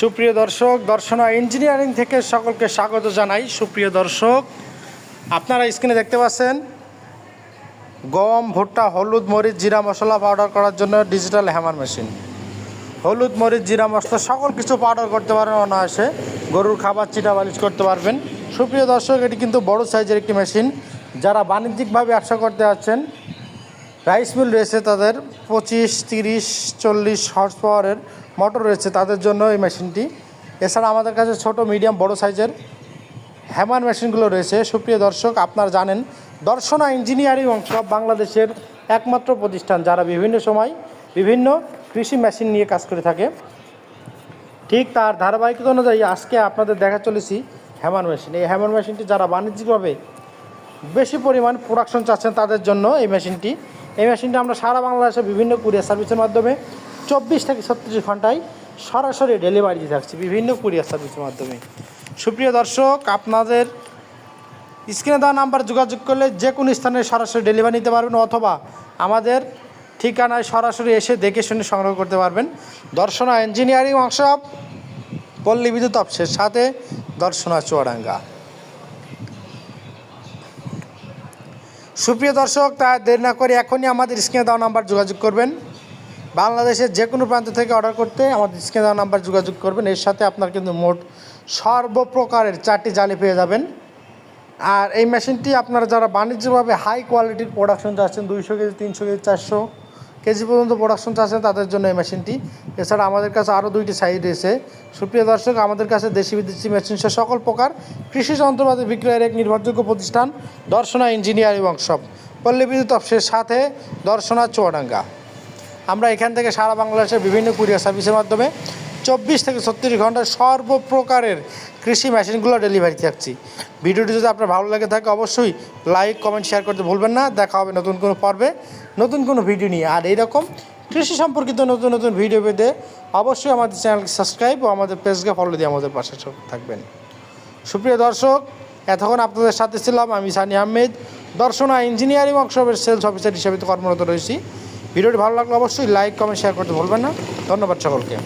সুপ্রিয় দর্শক, দর্শনা ইঞ্জিনিয়ারিং থেকে সকলকে স্বাগত জানাই। সুপ্রিয় দর্শক, আপনারা স্ক্রিনে দেখতে পাচ্ছেন, গম, ভুট্টা, হলুদ, মরিচ, জিরা মশলা পাউডার করার জন্য ডিজিটাল হ্যামার মেশিন হলুদ, মরিচ, জিরা মশলা সকল কিছু পাউডার করতে পারেন, অনায়াসে গরুর খাবার চিটা বালিশ করতে পারবেন। সুপ্রিয় দর্শক, এটি কিন্তু বড় সাইজের একটি মেশিন যারা বাণিজ্যিকভাবে ব্যবসা করতে যাচ্ছেন রাইস মিল রয়েছে তাদের পঁচিশ, তিরিশ, চল্লিশ হর্স পাওয়ারের মোটর রয়েছে তাদের জন্য এই মেশিনটি এছাড়া আমাদের কাছে ছোট মিডিয়াম বড় সাইজের হ্যামার মেশিনগুলো রয়েছে। সুপ্রিয় দর্শক, আপনারা জানেন, দর্শনা ইঞ্জিনিয়ারিং অংশ বাংলাদেশের একমাত্র প্রতিষ্ঠান যারা বিভিন্ন সময় বিভিন্ন কৃষি মেশিন নিয়ে কাজ করে থাকে। ঠিক তার ধারাবাহিকতা অনুযায়ী আজকে আপনাদের দেখা চলেছি হ্যামার মেশিন এই হ্যামার মেশিনটি যারা বাণিজ্যিকভাবে বেশি পরিমাণ প্রোডাকশন চাচ্ছেন তাদের জন্য এই মেশিনটি এই মেশিনটা আমরা সারা বাংলাদেশে বিভিন্ন কুরিয়ার সার্ভিসের মাধ্যমে চব্বিশ থেকে ছত্রিশ ঘন্টায় সরাসরি ডেলিভারি দিয়ে থাকছি বিভিন্ন কুরিয়ার সার্ভিসের মাধ্যমে। সুপ্রিয় দর্শক, আপনাদের স্ক্রিনে দেওয়া নাম্বার যোগাযোগ করলে যে কোনো স্থানে সরাসরি ডেলিভারি নিতে পারবেন অথবা আমাদের ঠিকানায় সরাসরি এসে দেখে শুনে সংগ্রহ করতে পারবেন। দর্শনা ইঞ্জিনিয়ারিং ওয়ার্কশপ পল্লী বিদ্যুৎ অফিসের সাথে দর্শনা চুয়াডাঙ্গা। সুপ্রিয় দর্শক, তা দেরি না করে এখনই আমাদের স্ক্রিনে দেওয়া নাম্বার যোগাযোগ করবেন। বাংলাদেশের যে কোনো প্রান্ত থেকে অর্ডার করতে আমাদের স্ক্রিনে দেওয়া নাম্বার যোগাযোগ করবেন। এর সাথে আপনার কিন্তু মোট সর্বপ্রকারের চারটি জালি পেয়ে যাবেন। আর এই মেশিনটি আপনারা যারা বাণিজ্যভাবে হাই কোয়ালিটির প্রোডাকশন চাচ্ছেন, দুইশো কেজি, তিনশো কেজি, চারশো কেজি পর্যন্ত প্রোডাকশন চাচ্ছেন তাদের জন্য এই মেশিনটি এছাড়া আমাদের কাছে আরও দুইটি সাইড রয়েছে। সুপ্রিয় দর্শক, আমাদের কাছে দেশি বিদেশি মেশিন সহ সকল প্রকার কৃষি যন্ত্রপাতি বিক্রয়ের এক নির্ভরযোগ্য প্রতিষ্ঠান, দর্শনা ইঞ্জিনিয়ারিং ওয়ার্কশপ পল্লী বিদ্যুৎ অফিসের সাথে দর্শনা চুয়াডাঙ্গা। আমরা এখান থেকে সারা বাংলাদেশের বিভিন্ন কুরিয়ার সার্ভিসের মাধ্যমে চব্বিশ থেকে ছত্রিশ ঘন্টায় সর্বপ্রকারের কৃষি মেশিনগুলো ডেলিভারি থাকছি ভিডিওটি যদি আপনার ভালো লাগে থাকে অবশ্যই লাইক কমেন্ট শেয়ার করতে ভুলবেন না। দেখা হবে নতুন কোনো পর্বে, নতুন কোনো ভিডিও নিয়ে। আর এইরকম কৃষি সম্পর্কিত নতুন নতুন ভিডিও পেতে অবশ্যই আমাদের চ্যানেলকে সাবস্ক্রাইব ও আমাদের পেজকে ফলো দিয়ে আমাদের পাশে থাকবেন। সুপ্রিয় দর্শক, এতক্ষণ আপনাদের সাথে ছিলাম আমি সানি আহমেদ। দর্শনা ইঞ্জিনিয়ারিং ওয়ার্কশপের সেলস অফিসার হিসেবে কর্মরত রয়েছি। ভিডিওটি ভালো লাগলে অবশ্যই লাইক কমেন্ট শেয়ার করতে ভুলবেন না। ধন্যবাদ সকলকে।